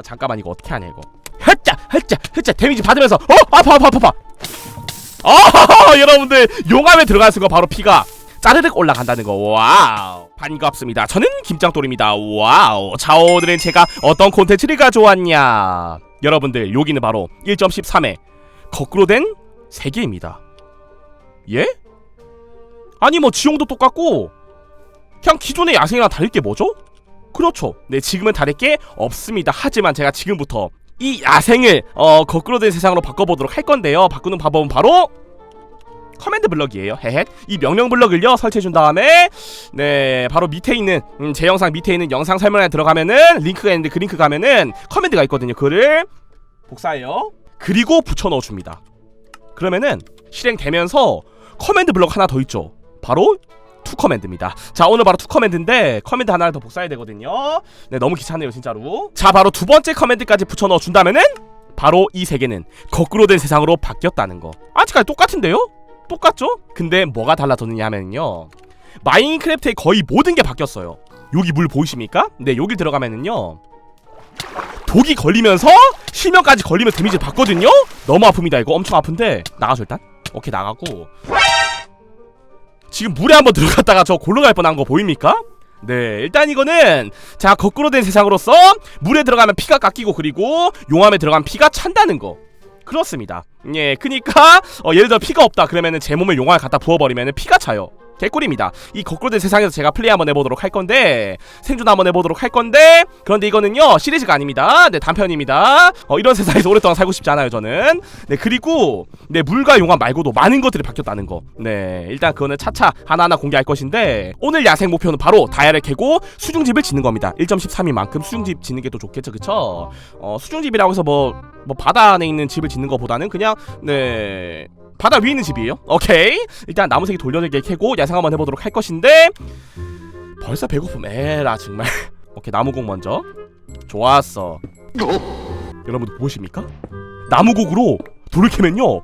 아 잠깐만 이거 어떻게 하냐 이거. 헛자 헛자 헛자 데미지 받으면서 어? 아파 아파 아파 아파. 아 여러분들 용암에 들어간 순간 바로 피가 짜르륵 올라간다는 거. 와우. 반갑습니다. 저는 김짱돌입니다. 와우. 자 오늘은 제가 어떤 콘텐츠를 가져왔냐. 여러분들 여기는 바로 1.13회 거꾸로 된 세계입니다. 예? 아니 뭐 지형도 똑같고 그냥 기존의 야생이랑 다를 게 뭐죠? 그렇죠 네 지금은 다를 게 없습니다 하지만 제가 지금부터 이 야생을 어 거꾸로 된 세상으로 바꿔보도록 할 건데요 바꾸는 방법은 바로 커맨드 블럭이에요. 헤헷. 이 명령 블럭을요 설치해 준 다음에 네 바로 밑에 있는 음, 제 영상 밑에 있는 영상 설명란에 들어가면은 링크가 있는데 그 링크 가면은 커맨드가 있거든요. 그를 복사해요. 그리고 붙여 넣어 줍니다. 그러면은 실행되면서 커맨드 블럭 하나 더 있죠. 바로 투 커맨드입니다. 자 오늘 바로 투 커맨드인데 커맨드 하나를 더 복사해야 되거든요. 네 너무 귀찮네요 진짜로. 자 바로 두 번째 커맨드까지 붙여 넣어 준다면은 바로 이 세계는 거꾸로 된 세상으로 바뀌었다는 거. 아직까지 똑같은데요? 똑같죠? 근데 뭐가 달라졌느냐 하면요 마인크래프트의 거의 모든 게 바뀌었어요 여기 물 보이십니까? 네 여기 들어가면은요 독이 걸리면서 실명까지 걸리면 데미지를 받거든요? 너무 아픕니다 이거 엄청 아픈데 나가죠 일단 오케이 나가고 지금 물에 한번 들어갔다가 저 골로 갈 뻔한 거 보입니까? 네 일단 이거는 자 거꾸로 된 세상으로서 물에 들어가면 피가 깎이고 그리고 용암에 들어가면 피가 찬다는 거 그렇습니다. 예, 그니까 어, 예를 들어 피가 없다 그러면은 제 몸을 용암에 갖다 부어버리면은 피가 차요. 개꿀입니다. 이 거꾸로 된 세상에서 제가 플레이 한번 해보도록 할 건데 생존 한번 해보도록 할 건데 그런데 이거는요 시리즈가 아닙니다. 네 단편입니다. 어, 이런 세상에서 오랫동안 살고 싶지 않아요 저는. 네 그리고 네 물과 용암 말고도 많은 것들이 바뀌었다는 거. 네 일단 그거는 차차 하나하나 공개할 것인데 오늘 야생 목표는 바로 다이아를 캐고 수중집을 짓는 겁니다. 1.13인 만큼 수중집 짓는 게더 좋겠죠, 그쵸? 어 수중집이라고 해서 뭐 뭐 바다 안에 있는 집을 짓는 것보다는 그냥 네 바다 위에 있는 집이에요. 오케이. 일단 나무새기 돌려내게 캐고 야생 한번 해보도록 할 것인데 벌써 배고픔 에라 정말. 오케이 나무곡 먼저. 좋았어. 여러분들 보십니까? 나무곡으로 돌을 캐면요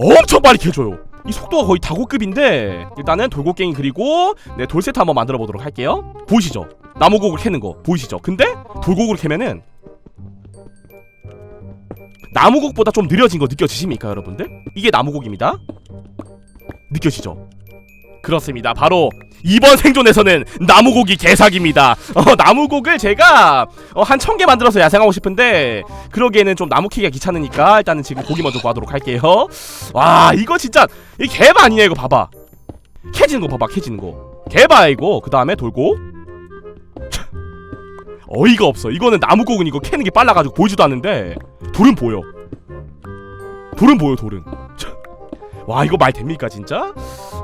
엄청 빨리 캐줘요. 이 속도가 거의 다고급인데 일단은 돌고갱이 그리고 네 돌세트 한번 만들어 보도록 할게요. 보이시죠? 나무곡을 캐는 거 보이시죠? 근데 돌곡으로 캐면은 나무곡보다 좀 느려진 거 느껴지십니까 여러분들? 이게 나무곡입니다. 느껴지죠? 그렇습니다. 바로 이번 생존에서는 나무곡이 개사기입니다. 어, 나무곡을 제가 어, 한 천 개 만들어서 야생하고 싶은데 그러기에는 좀 나무 캐기가 귀찮으니까 일단은 지금 고기 먼저 구하도록 할게요. 와 이거 진짜 이 개바 아니냐 이거 봐봐. 캐지는 거 봐봐 캐지는 거. 개바 이거. 그 다음에 돌고 어이가 없어. 이거는 나무곡은 이거 캐는 게 빨라가지고 보이지도 않는데. 돌은 보여. 돌은 보여 돌은. 와 이거 말 됩니까 진짜?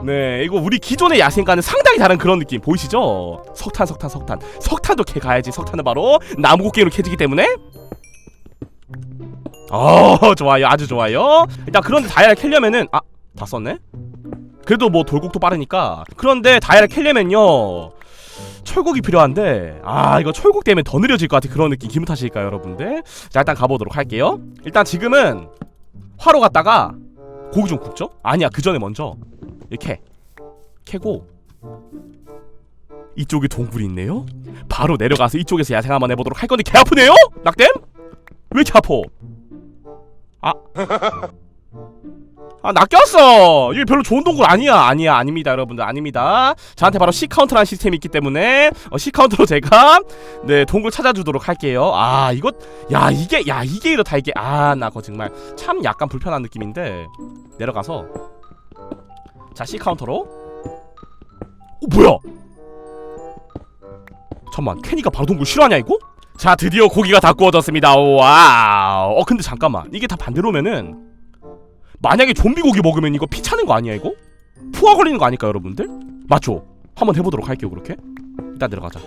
네 이거 우리 기존의 야생과는 상당히 다른 그런 느낌. 보이시죠? 석탄 석탄 석탄. 석탄도 캐 가야지. 석탄은 바로 나무곡괭이로 캐지기 때문에. 어 좋아요. 아주 좋아요. 일단 그런데 다이아를 캐려면은 아 다 썼네? 그래도 뭐 돌곡도 빠르니까. 그런데 다이아를 캐려면요 철곡이 필요한데 아 이거 철곡 때문에 더 느려질 것 같아 그런 느낌 기분 탓일까요 여러분들 자 일단 가보도록 할게요 일단 지금은 화로 갔다가 고기 좀 굽죠? 아니야 그 전에 먼저 이렇게 캐고 이쪽에 동굴이 있네요 바로 내려가서 이쪽에서 야생 한번 해보도록 할 건데 개 아프네요? 낙댐? 왜 이렇게 아파? 아 아 낚였어. 이게 별로 좋은 동굴 아니야. 아니야 아닙니다 여러분들. 아닙니다. 저한테 바로 C 카운터라는 시스템이 있기 때문에 어, C 카운터로 제가 네 동굴 찾아주도록 할게요. 아 이거 야 이게 야 이게 이렇다 이게. 아 나 그거 정말 참 약간 불편한 느낌인데 내려가서. 자 C 카운터로. 어 뭐야? 잠만 캐니까 바로 동굴 싫어하냐 이거? 자 드디어 고기가 다 구워졌습니다. 와우. 어 근데 잠깐만. 이게 다 반대로면은 만약에 좀비 고기 먹으면 이거 피 차는 거 아니야 이거? 푸아 걸리는 거 아닐까 여러분들? 맞죠? 한번 해보도록 할게요 그렇게 일단 내려가자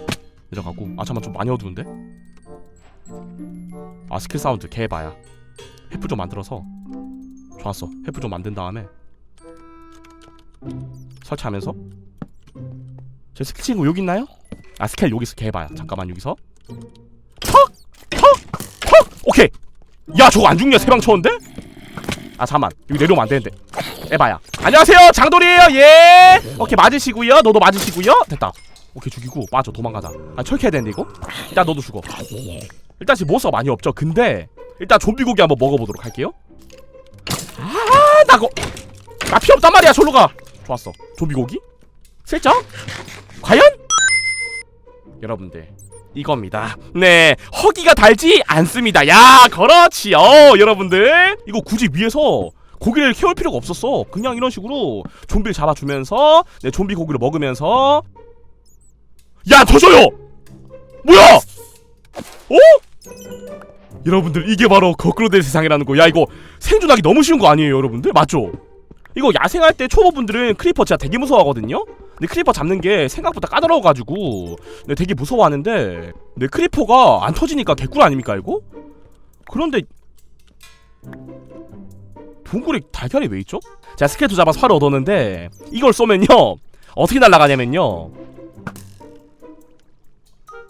내려가고 아 잠만 좀 많이 어두운데? 아 스킬 사운드 개봐야 횃불 좀 만들어서 좋았어 횃불 좀 만든 다음에 설치하면서 제 스킬 친구 여기 있나요? 아 스킬 여기서 개봐야 잠깐만 여기서 턱! 턱! 턱! 오케이 야 저거 안 죽냐 세 방 쳤는데? 아 잠만. 여기 내려오면 안 되는데. 에바야. 안녕하세요 장돌이에요. 예. 오케이 맞으시고요. 너도 맞으시고요. 됐다. 오케이 죽이고. 빠져 도망가자. 아 철캐야 되는데 이거? 일단 너도 죽어. 일단 지금 몬스터가 많이 없죠? 근데 일단 좀비 고기 한번 먹어보도록 할게요. 아 나 거 나 필요 없단 말이야 절로 가. 좋았어. 좀비 고기? 슬쩍 과연? 여러분들 이겁니다. 네 허기가 달지 않습니다. 야 그렇지 어 여러분들. 이거 굳이 위에서 고기를 캐올 필요가 없었어. 그냥 이런 식으로 좀비를 잡아주면서 네 좀비 고기를 먹으면서. 야더 줘요! 뭐야? 어? 여러분들 이게 바로 거꾸로 된 세상이라는 거. 야 이거 생존하기 너무 쉬운 거 아니에요 여러분들? 맞죠? 이거 야생할 때 초보분들은 크리퍼 진짜 되게 무서워하거든요 근데 크리퍼 잡는 게 생각보다 까다로워가지고 네, 되게 무서워하는데 네, 크리퍼가 안 터지니까 개꿀 아닙니까 이거? 그런데 동굴에 달걀이 왜 있죠? 제가 스켈토 잡아서 활을 얻었는데 이걸 쏘면요 어떻게 날아가냐면요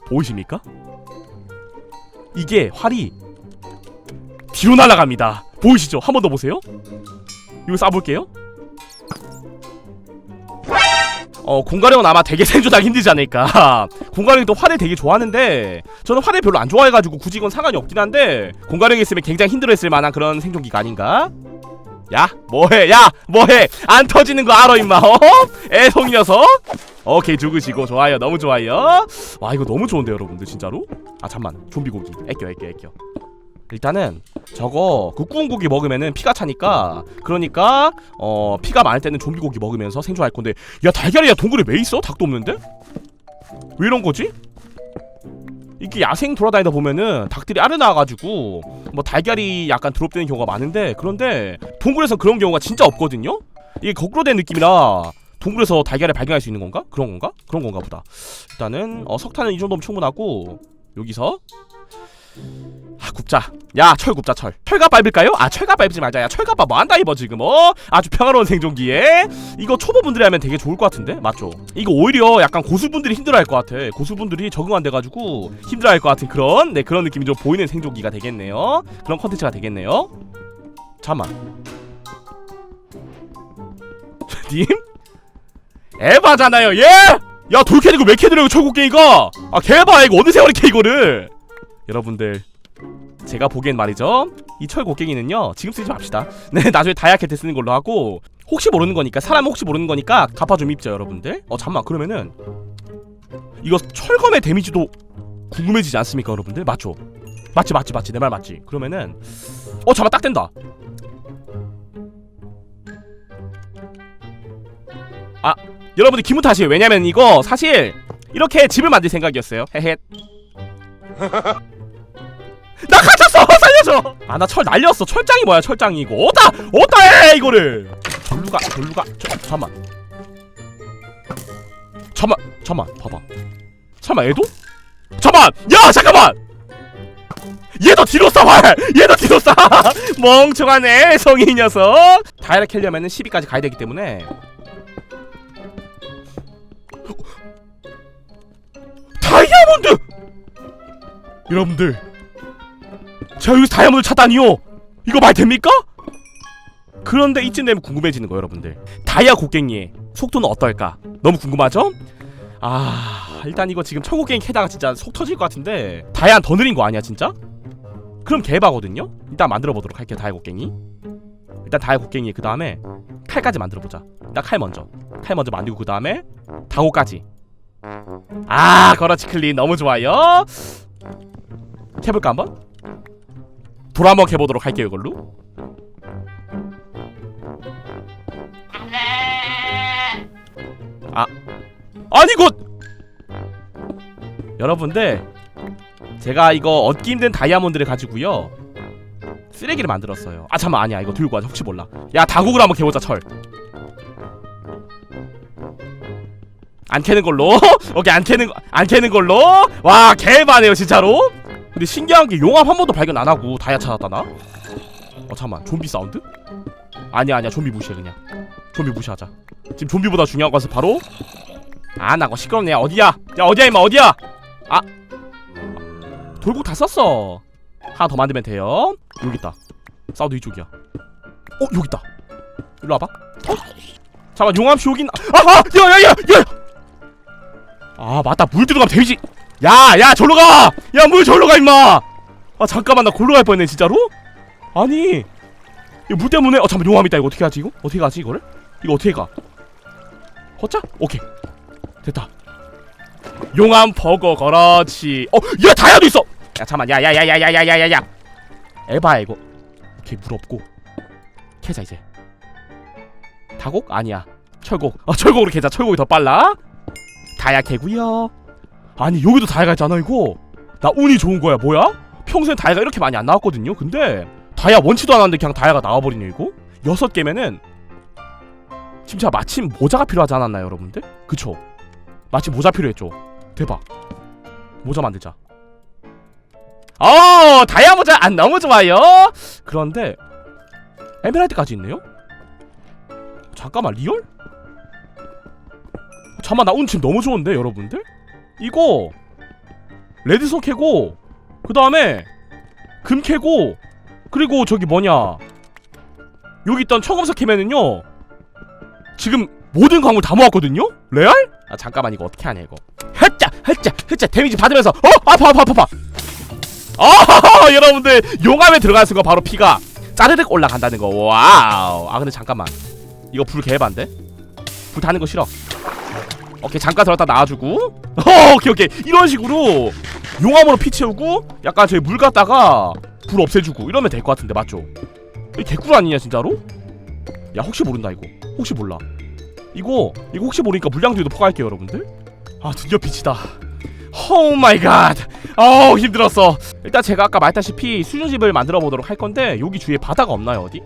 보이십니까? 이게 활이 뒤로 날아갑니다 보이시죠? 한 번 더 보세요 이거 쏴볼게요. 어 공가령은 아마 되게 생존하기 힘들지 않을까. 공가령이 또 활을 되게 좋아하는데 저는 활을 별로 안 좋아해가지고 굳이 이건 상관이 없긴 한데 공가령이 있으면 굉장히 힘들어했을 만한 그런 생존기가 아닌가? 야 뭐해? 야 뭐해? 안 터지는 거 알아 임마. 어? 애송 녀석? 오케이 죽으시고. 좋아요. 너무 좋아요. 와 이거 너무 좋은데 여러분들 진짜로? 아 잠만. 좀비 고기. 애껴 애껴 애껴 일단은 저거 그 구운 고기 먹으면은 피가 차니까 그러니까 어 피가 많을 때는 좀비 고기 먹으면서 생존할 건데 야 달걀이야 동굴에 왜 있어? 닭도 없는데? 왜 이런 거지? 이게 야생 돌아다니다 보면은 닭들이 낳아가지고 뭐 달걀이 약간 드롭되는 경우가 많은데 그런데 동굴에서 그런 경우가 진짜 없거든요? 이게 거꾸로 된 느낌이라 동굴에서 달걀을 발견할 수 있는 건가? 그런 건가? 그런 건가 보다. 일단은 어 석탄은 이 정도면 충분하고 여기서 아 굽자. 야 철 굽자 철. 철갑 밟을까요? 아 철갑 밟지 말자. 야 철갑 뭐 한다 입어 지금. 어? 아주 평화로운 생존기에. 이거 초보분들이 하면 되게 좋을 것 같은데? 맞죠? 이거 오히려 약간 고수분들이 힘들어할 것 같아. 고수분들이 적응 안 돼가지고 힘들어할 것 같은 그런 네 그런 느낌이 좀 보이는 생존기가 되겠네요. 그런 컨텐츠가 되겠네요. 잠만. 님? 에바잖아요. 예? 야 돌캐리고 왜 캐드려요 철곡갱이가 아 개바 이거 어느 세월에 캐 이거를 여러분들 제가 보기엔 말이죠 이 철곡갱이는요 지금 쓰지 맙시다. 네 나중에 다이아켓 때 쓰는 걸로 하고 혹시 모르는 거니까 사람 혹시 모르는 거니까 갚아 좀 입죠 여러분들. 어 잠만 그러면은 이거 철검의 데미지도 궁금해지지 않습니까 여러분들? 맞죠? 맞지 맞지 맞지 내 말 맞지. 그러면은 어 잠만 딱 된다. 아 여러분들 기분 탓이에요. 왜냐면 이거 사실 이렇게 집을 만들 생각이었어요. 헤헷 나 갇혔어! 살려줘! 아 나 철 날렸어. 철장이 뭐야 철장이 이거 어디다 어디다 해 이거를! 절루가 절루가. 저, 잠만. 잠만 잠만. 봐봐. 잠만 얘도? 잠만! 야 잠깐만! 얘도 뒤로 쏴봐 얘도 뒤로 쏴 멍청하네 성이 녀석! 다이렉 캘려면은 12까지 가야 되기 때문에. 다이아몬드! 여러분들 제가 여기서 다이아몬드 찾다니요 이거 말 됩니까? 그런데 이쯤 되면 궁금해지는 거예요 여러분들 다이아 곡괭이의 속도는 어떨까 너무 궁금하죠? 아 일단 이거 지금 철곡갱이 캐다가 진짜 속 터질 것 같은데 다이아 더 느린 거 아니야 진짜? 그럼 개바거든요? 일단 만들어 보도록 할게요 다이아 곡괭이 일단 다이아 곡괭이 그 다음에 칼까지 만들어 보자 일단 칼 먼저 칼 먼저 만들고 그 다음에 다호까지 아 그렇지 클린 너무 좋아요 해볼까 한번? 돌 한번 해보도록 할게요 이걸로. 아. 아니 이거 여러분들 제가 이거 얻기 힘든 다이아몬드를 가지고요. 쓰레기를 만들었어요. 아 잠만 아니야. 이거 들고 와자 혹시 몰라. 야 다국을 한번 캐보자 철. 안 캐는 걸로? 오케이 안 캐는 거- 안 캐는 걸로? 와 개바네요 진짜로 근데 신기한 게 용암 한 번도 발견 안 하고 다이아 찾았다 나. 어 잠만 좀비 사운드? 아니야 아니야 좀비 무시해 그냥. 좀비 무시하자. 지금 좀비보다 중요한 것은 바로 아나거 시끄럽네. 야, 어디야? 야 어디야 임마 어디야? 아 돌국 다 썼어. 하나 더 만들면 돼요. 여기 있다. 사우드 이쪽이야. 어 여기 있다. 일로 와봐. 어? 잠깐 용암? 아아 야야야 야. 아 맞다 물 들어가면 데미지 야 야 절로 가! 야물 절로 가 임마! 아 잠깐만 나 골로 갈 뻔했네 진짜로? 아니 이거 물 때문에 어 잠깐 용암 있다 이거 어떻게 하지 이거? 어떻게 가지 이거를? 이거 어떻게 가? 허자? 오케이 됐다 용암 버거 그렇지 어야 다이아도 있어 야 잠만 야야야야야야야야야 에바야 이거 오케이 물 없고 캐자 이제 다곡? 아니야 철곡 아 철곡으로 캐자 철곡이 더 빨라 다이아 캐구요 아니 여기도 다이아가 있잖아 이거 나 운이 좋은 거야 뭐야? 평소엔 다이아가 이렇게 많이 안 나왔거든요 근데 다이아 원치도 않았는데 그냥 다이아가 나와버리네 이거 여섯 개면은 지금 제가 마침 모자가 필요하지 않았나요 여러분들? 그쵸 마침 모자 필요했죠 대박 모자 만들자 어 다이아 모자 안 너무 좋아요 그런데 에메랄드까지 있네요? 잠깐만 리얼? 잠깐만 나 운 지금 너무 좋은데 여러분들? 이거 레드소 캐고 그 다음에 금 캐고 그리고 저기 뭐냐 여기 있던 청금석 캐면은요 지금 모든 광물 다 모았거든요? 레알? 아 잠깐만 이거 어떻게 하냐 이거. 헷자 헷자 헷자 데미지 받으면서 어? 아파 아파 아파 아파. 아 여러분들 용암에 들어가는 순간 바로 피가 짜르륵 올라간다는 거. 와우. 아 근데 잠깐만. 이거 불 개반데? 불 타는 거 싫어 오케이 잠깐 들었다 나와주고. 어 오케이 오케이. 이런 식으로 용암으로 피 채우고 약간 저기 물 갖다가 불 없애주고 이러면 될 것 같은데 맞죠? 이 개꿀 아니냐 진짜로? 야 혹시 모른다 이거. 혹시 몰라. 이거 이거 혹시 모르니까 물량주의도 포괄할게요 여러분들. 아 드디어 빛이다. 오 마이 갓 어우 힘들었어. 일단 제가 아까 말했다시피 수중집을 만들어 보도록 할 건데 여기 주위에 바다가 없나요 어디?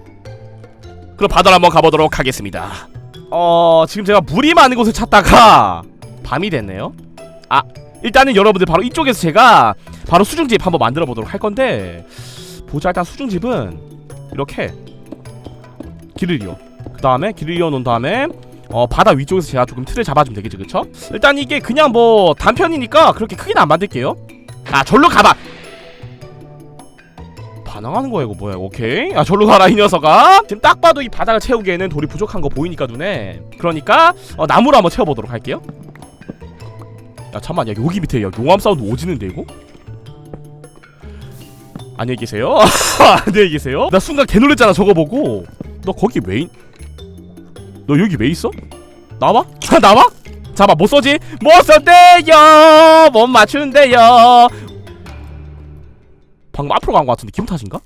그럼 바다로 한번 가보도록 하겠습니다 어 지금 제가 물이 많은 곳을 찾다가 밤이 됐네요. 아 일단은 여러분들 바로 이쪽에서 제가 바로 수중집 한번 만들어 보도록 할 건데 보자. 일단 수중집은 이렇게 길을 이어. 그 다음에 길을 이어 놓은 다음에 어 바다 위쪽에서 제가 조금 틀을 잡아주면 되겠지 그쵸? 일단 이게 그냥 뭐 단편이니까 그렇게 크게는 안 만들게요. 아 절로 가봐 반항하는 거야 이거 뭐야 오케이 아 절로 가라 이 녀석아 지금 딱 봐도 이 바닥을 채우기에는 돌이 부족한 거 보이니까 눈에 그러니까 어, 나무로 한번 채워보도록 할게요 야 잠만 야 여기 밑에 야 용암 사운드 오지는데 이거? 안녕히 계세요 안녕히 계세요 나 순간 개 놀랬잖아 저거 보고 너 거기 왜 있... 너 여기 왜 있어? 나와? 나와? 잡아 못 쏘지? 못 쏜대요 못 맞춘대요 방금 앞으로 간 것 같은데 기분 탓인가?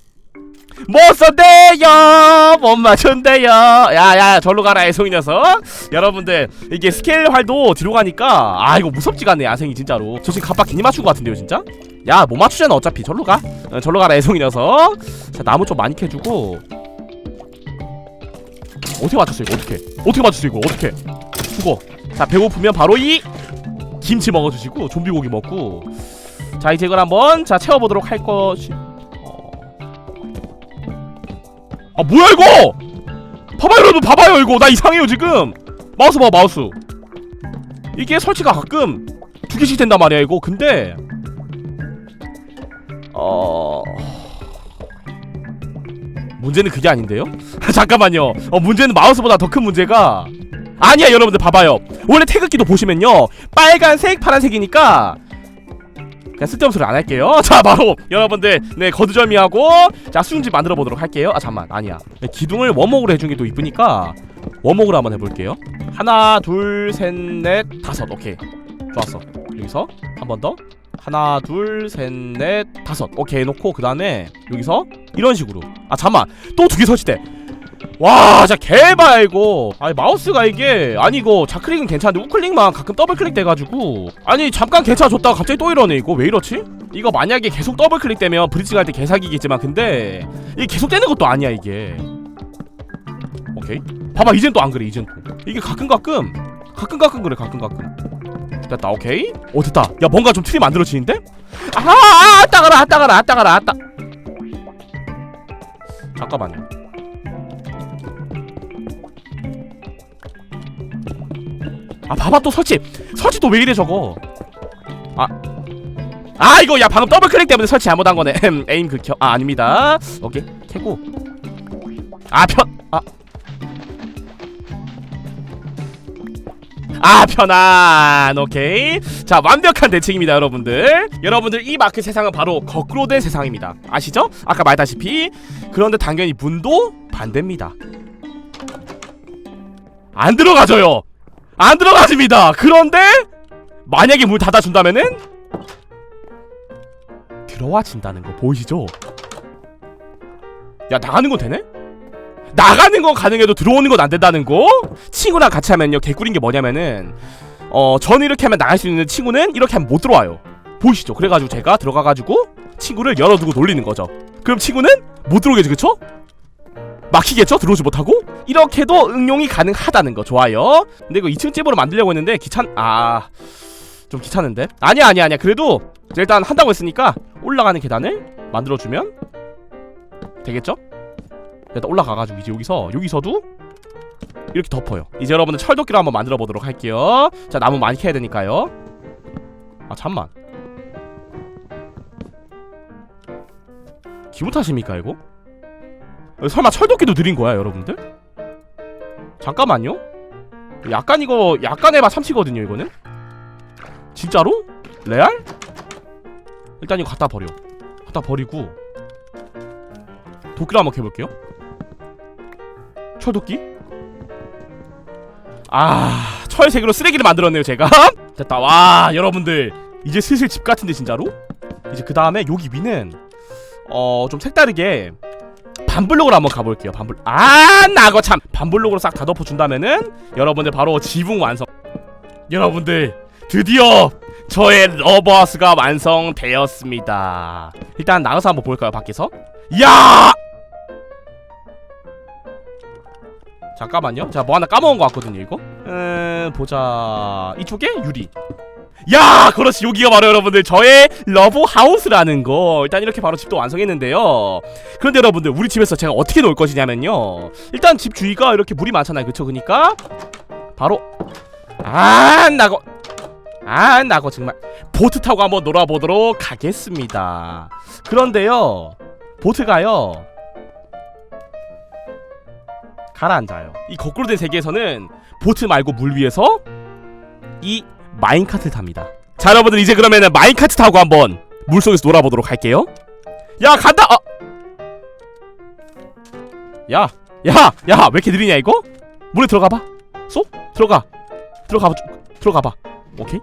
못 쏜대요! 못 맞춘대요! 야야 절로 가라 애송이 녀석! 여러분들 이게 스케일 활도 뒤로 가니까 아 이거 무섭지가 않네 야생이 진짜로. 저 지금 갑박 괜히 맞춘 것 같은데요 진짜? 야 못 맞추잖아 어차피. 절로 가. 어, 절로 가라 애송이 녀석. 자 나무 좀 많이 캐주고. 어떻게 맞췄어 이거? 어떻게? 어떻게 맞췄어 이거? 어떻게? 죽어. 자 배고프면 바로 이 김치 먹어주시고 좀비 고기 먹고 자 이제 이걸 한번 자 채워보도록 할 것이 어... 아 뭐야 이거? 봐봐요 여러분 봐봐요 이거. 나 이상해요 지금. 마우스 봐 마우스. 이게 설치가 가끔 두 개씩 된단 말이야 이거. 근데 어. 문제는 그게 아닌데요? 잠깐만요. 어, 문제는 마우스보다 더 큰 문제가 아니야 여러분들. 봐봐요. 원래 태극기도 보시면요. 빨간색, 파란색이니까 그냥 쓸데없는 소리 안 할게요. 자 바로 여러분들 네 거두절미하고 자 수중집 만들어 보도록 할게요. 아 잠만 아니야. 네, 기둥을 원목으로 해준 게 또 이쁘니까 원목으로 한번 해볼게요. 하나, 둘, 셋, 넷, 다섯. 오케이 좋았어. 여기서 한 번 더. 하나 둘 셋 넷 다섯 오케이 해놓고 그 다음에 여기서 이런 식으로 아 잠만 또 두 개 설치돼 와 진짜 개발 이거. 아니 마우스가 이게 아니 이거 좌클릭은 괜찮은데 우클릭만 가끔 더블클릭 돼가지고. 아니 잠깐 괜찮아졌다가 갑자기 또 이러네 이거. 왜 이렇지? 이거 만약에 계속 더블클릭 되면 브릿지 갈 때 개사기겠지만 근데 이게 계속 되는 것도 아니야 이게. 오케이. 봐봐 이젠 또 안 그래 이젠 또. 이게 가끔 가끔 가끔 가끔 그래 가끔 가끔. 됐다 오케이. 오 됐다. 야 뭔가 좀 틀이 만들어지는데? 아하 아, 따가라 따가라 따가라 따. 잠깐만요 아 봐봐 또 설치. 설치 또 왜 이래 저거? 아. 아 이거 야 방금 더블 클릭 때문에 설치 잘못한 거네. 에임 극혐. 아 아닙니다. 오케이. 캐고. 아편아. 아 편안. 오케이. 자 완벽한 대칭입니다 여러분들. 여러분들 이 마크 세상은 바로 거꾸로 된 세상입니다. 아시죠? 아까 말했다시피. 그런데 당연히 문도 반대입니다. 안 들어가져요 안 들어가집니다 그런데 만약에 문 닫아준다면은 들어와진다는 거 보이시죠? 야 나가는 건 되네? 나가는 건 가능해도 들어오는 건 안 된다는 거? 친구랑 같이 하면요 개꿀인 게 뭐냐면은 어 저는 이렇게 하면 나갈 수 있는 친구는 이렇게 하면 못 들어와요 보이시죠? 그래가지고 제가 들어가가지고 친구를 열어두고 놀리는 거죠 그럼 친구는 못 들어오겠지 그쵸? 막히겠죠? 들어오지 못하고? 이렇게도 응용이 가능하다는 거 좋아요 근데 이거 2층 집으로 만들려고 했는데 귀찮... 아... 좀 귀찮은데? 아니야 아니야 아니야 그래도 일단 한다고 했으니까 올라가는 계단을 만들어주면 되겠죠? 일단 올라가가지고 이제 여기서 여기서도 이렇게 덮어요 이제 여러분들 철도끼를 한번 만들어 보도록 할게요 자 나무 많이 캐야 되니까요 아 잠만 기분 탓입니까 이거? 어, 설마 철도끼도 느린 거야 여러분들? 잠깐만요 약간 이거 약간 해봐 참치거든요 이거는 진짜로? 레알? 일단 이거 갖다 버려 갖다 버리고 도끼를 한번 캐볼게요 철도끼? 아 철색으로 쓰레기를 만들었네요 제가 됐다 와 여러분들 이제 슬슬 집 같은데 진짜로? 이제 그 다음에 여기 위는 어 좀 색다르게 반블록으로 한번 가볼게요 반블 아 나거 참 반블록으로 싹 다 덮어준다면은 여러분들 바로 지붕 완성 여러분들 드디어 저의 러버하우스가 완성되었습니다 일단 나가서 한번 볼까요 밖에서 야 잠깐만요. 자, 뭐 하나 까먹은 것 같거든요, 이거. 음, 보자. 이쪽에 유리. 야, 그렇지. 여기가 바로 여러분들 저의 러브 하우스라는 거. 일단 이렇게 바로 집도 완성했는데요. 그런데 여러분들 우리 집에서 제가 어떻게 놀 것이냐면요. 일단 집 주위가 이렇게 물이 많잖아요, 그쵸? 그니까 바로 아, 나고 아, 나고 정말 보트 타고 한번 놀아보도록 하겠습니다. 그런데요, 보트가요. 가라앉아요. 이 거꾸로 된 세계에서는 보트 말고 물 위에서 이 마인카트 탑니다. 자, 여러분들 이제 그러면은 마인카트 타고 한번 물 속에서 놀아보도록 할게요. 야, 간다. 아. 야, 야, 야, 왜 이렇게 느리냐 이거? 물에 들어가봐. 쏘? 들어가. 들어가봐. 들어가봐. 오케이.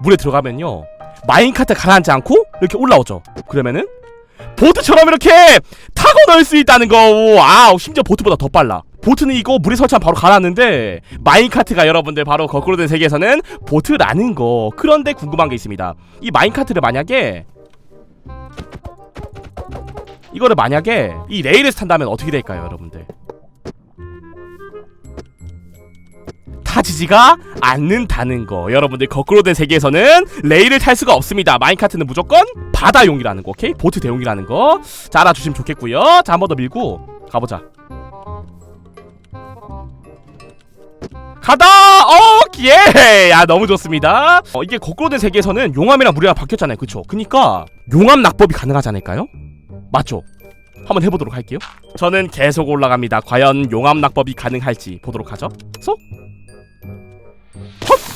물에 들어가면요. 마인카트 가라앉지 않고 이렇게 올라오죠. 그러면은 보트처럼 이렇게 타고 놀수 있다는 거. 와우, 심지어 보트보다 더 빨라. 보트는 이거 물에 설치하면 바로 가라앉는데 마인카트가 여러분들 바로 거꾸로 된 세계에서는 보트라는 거. 그런데 궁금한 게 있습니다. 이 마인카트를 만약에 이거를 만약에 이 레일에서 탄다면 어떻게 될까요, 여러분들? 타지지가 않는다는 거. 여러분들 거꾸로 된 세계에서는 레일을 탈 수가 없습니다. 마인카트는 무조건 바다용이라는 거, 오케이? 보트 대용이라는 거. 자, 알아주시면 좋겠고요. 자, 한 번 더 밀고 가보자. 가다! 어, 예! 야, 너무 좋습니다. 어, 이게 거꾸로 된 세계에서는 용암이랑 물이랑 바뀌었잖아요. 그쵸? 그니까 용암 낙법이 가능하지 않을까요? 맞죠? 한번 해보도록 할게요. 저는 계속 올라갑니다. 과연 용암 낙법이 가능할지 보도록 하죠. 소? 헛!